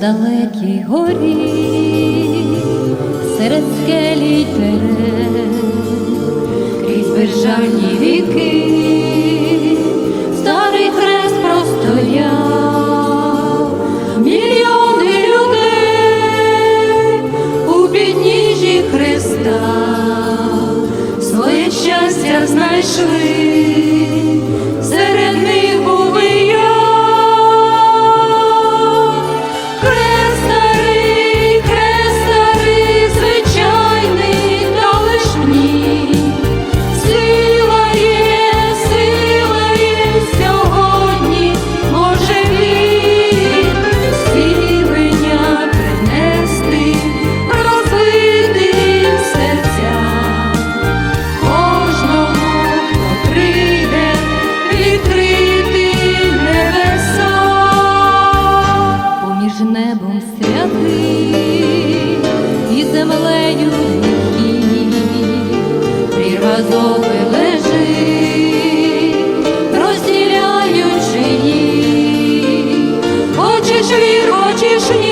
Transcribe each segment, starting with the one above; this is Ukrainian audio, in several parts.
далекій горі, серед скелій терен, крізь безжальні віки, старий хрест простояв, мільйони людей у підніжжі Христа, своє щастя знайшли. Азови лежить, розділяючи їх, хочеш вір, хочеш ні.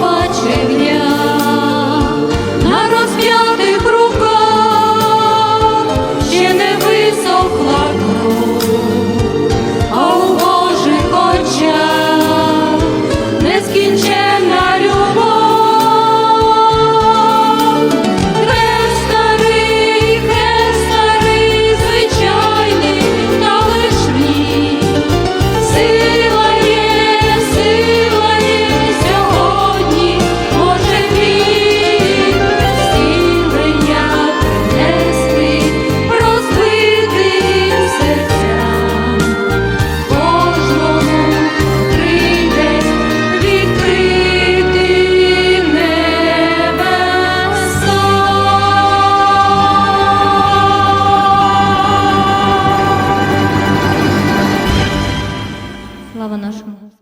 побачив я.